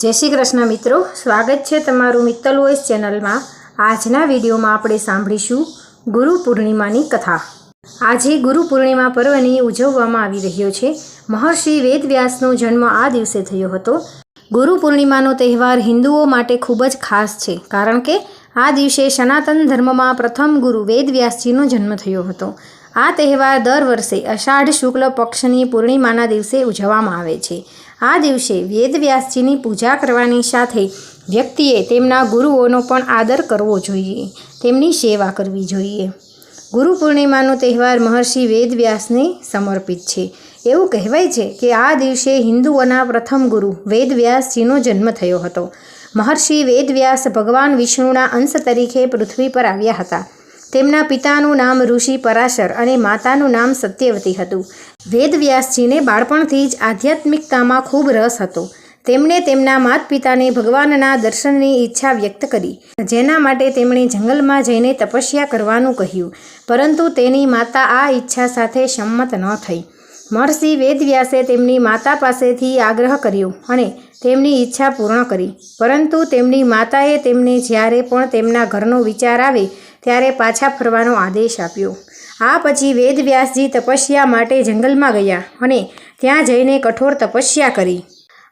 જય શ્રી કૃષ્ણ મિત્રો, સ્વાગત છે તમારું મિત્તલ વોઇસ ચેનલમાં. આજના વિડીયોમાં આપણે સાંભળીશું ગુરુ પૂર્ણિમાની કથા. આજે ગુરુ પૂર્ણિમા પર્વની ઉજવવામાં આવી રહ્યો છે. મહર્ષિ વેદવ્યાસનો જન્મ આ દિવસે થયો હતો. ગુરુ પૂર્ણિમાનો તહેવાર હિન્દુઓ માટે ખૂબ જ ખાસ છે, કારણ કે આ દિવસે સનાતન ધર્મમાં પ્રથમ ગુરુ વેદવ્યાસજીનો જન્મ થયો હતો. આ તહેવાર દર વર્ષે અષાઢ શુક્લ પક્ષની પૂર્ણિમાના દિવસે ઉજવવામાં આવે છે. આ દિવસે વેદવ્યાસજીની પૂજા કરવાની સાથે વ્યક્તિએ તેમના ગુરુઓનો પણ આદર કરવો જોઈએ. તેમની સેવા કરવી જોઈએ. ગુરુ પૂર્ણિમાનો તહેવાર મહર્ષિ વેદવ્યાસને સમર્પિત છે. એવું કહેવાય છે કે આ દિવસે હિન્દુઓના પ્રથમ ગુરુ વેદવ્યાસજીનો જન્મ થયો હતો. મહર્ષિ વેદવ્યાસ ભગવાન વિષ્ણુના અંશ તરીકે પૃથ્વી પર આવ્યા હતા. તેમના પિતાનું નામ ઋષિ પરાશર અને માતાનું નામ સત્યવતી હતું. વેદવ્યાસજીને બાળપણથી જ આધ્યાત્મિકતામાં ખૂબ રસ હતો. તેમણે તેમના માત પિતાને ભગવાનના દર્શનની ઈચ્છા વ્યક્ત કરી. જેના માટે તેમણે જંગલમાં જઈને તપસ્યા કરવાનું કહ્યું. પરંતુ તેની માતા આ ઈચ્છા સાથે સંમત ન થઈ. મહર્ષિ વેદવ્યાસે તેમની માતા પાસેથી આગ્રહ કર્યો અને તેમની ઈચ્છા પૂર્ણ કરી. પરંતુ તેમની માતાએ તેમને જ્યારે પણ તેમના ઘરનો વિચાર આવે ત્યારે પાછા ફરવાનો આદેશ આપ્યો. આ પછી વેદવ્યાસજી તપસ્યા માટે જંગલમાં ગયા અને ત્યાં જઈને કઠોર તપસ્યા કરી.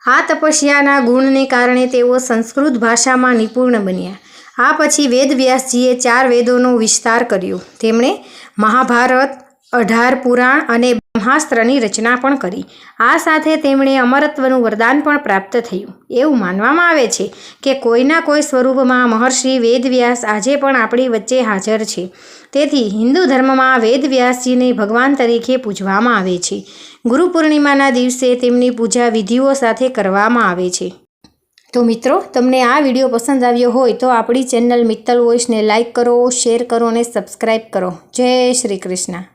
આ તપસ્યાના ગુણને કારણે તેઓ સંસ્કૃત ભાષામાં નિપુણ બન્યા. આ પછી વેદવ્યાસજીએ ચાર વેદોનો વિસ્તાર કર્યો. તેમણે મહાભારત, અઢાર પુરાણ અને બ્રહ્માસ્ત્રની રચના પણ કરી. આ સાથે તેમણે અમરત્વનું વરદાન પણ પ્રાપ્ત થયું. એવું માનવામાં આવે છે કે કોઈના કોઈ સ્વરૂપમાં મહર્ષિ વેદવ્યાસ આજે પણ આપણી વચ્ચે હાજર છે. તેથી હિન્દુ ધર્મમાં વેદવ્યાસજીને ભગવાન તરીકે પૂજવામાં આવે છે. ગુરુ પૂર્ણિમાના દિવસે તેમની પૂજા વિધિઓ સાથે કરવામાં આવે છે. તો મિત્રો, તમને આ વીડિયો પસંદ આવ્યો હોય તો આપણી ચેનલ મિત્તલ વોઇસને લાઇક કરો, શેર કરો અને સબસ્ક્રાઈબ કરો. જય શ્રી કૃષ્ણ.